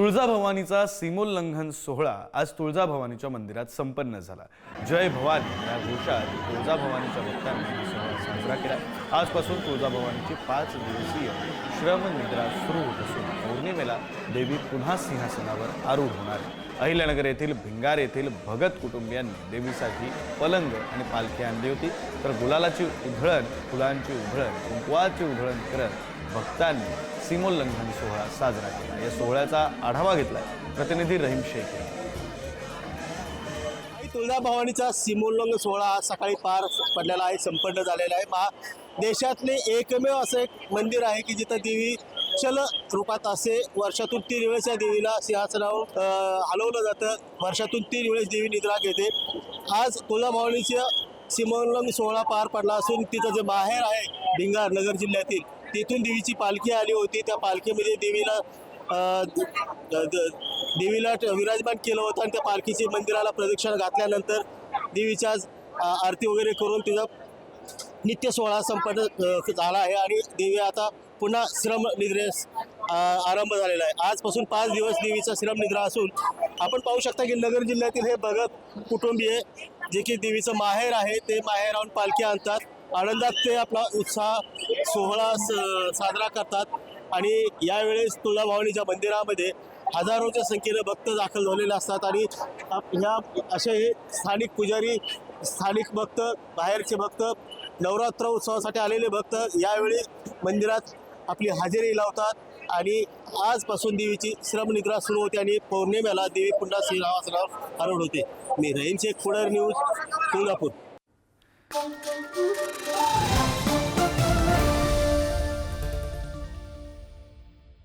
तुळजाभवानीचा सीमोल्लंघन सोहळा आज तुळजाभवानीच्या मंदिरात संपन्न झाला. जय भवानी या घोषात तुळजाभवानीच्या भक्तांनी सोहळा साजरा केला आजपासून तुळजाभवानीची पाच दिवसीय श्रमनिद्रा सुरू होत असून पौर्णिमेला देवी पुन्हा सिंहासनावर आरूढ होणार आहे. अहिल्यानगर येथील भिंगार येथील भगत कुटुंबियांनी देवीसाठी पलंग आणि पालखी आणली होती. तर गुलालाची उधळण फुलांची उधळण कुंकवाची उधळण करत भक्तांनी सीमोल्लंघन सोहळा साजरा केला. या सोहळ्याचा आढावा घेतला प्रतिनिधी रहीम शेख. यांनी. आई तुळजाभवानीचा सीमोल्लंघन सोहळा आज सकाळी पार पडलेला आहे संपन्न झालेला आहे. महा देशातले एकमेव असं एक मंदिर आहे की जिथं देवी चल रूपात असे वर्षातून तीन वेळेस या देवीला सिंहासनावर हलवलं जातं. वर्षातून तीन वेळेस देवी निद्रा घेते. आज तुळजाभवानीचा सीमोल्लंघन सोहळा पार पडला असून तिचं जे माहेर आहे भिंगार नगर जिल्ह्यातील तिथून देवीची पालखी आली होती. त्या पालखीमध्ये देवीला देवीला विराजमान केलं होतं आणि त्या पालखीची मंदिराला प्रदक्षिणा घातल्यानंतर देवीच्या आज, आरती वगैरे करून तिचा नित्य सोहळा संपन्न झाला आहे आणि देवी आता पुन्हा श्रम निद्रेस आरंभ झालेला आहे. आजपासून पाच दिवस देवीचा श्रम निद्रा असून आपण पाहू शकता की नगर जिल्ह्यातील हे भगत कुटुंबीय जे की देवीचं माहेर आहे ते माहेर राहून पालखी आणतात. आनंदात ते आपला उत्साह सोहळा स- साजरा करतात. आणि यावेळेस तुळजाभवानीच्या मंदिरामध्ये हजारोच्या संख्येनं भक्त दाखल झालेले असतात आणि ह्या असे हे स्थानिक पुजारी स्थानिक भक्त बाहेरचे भक्त नवरात्र उत्सवासाठी आलेले भक्त यावेळी मंदिरात आपली हजेरी लावतात आणि आजपासून देवीची श्रमनिद्रा सुरू होते आणि पौर्णिमेला देवी पुन्हा श्रीरावासनावर हरवड होते. मी रहीम शेख पुढर न्यूज तुळजापूर.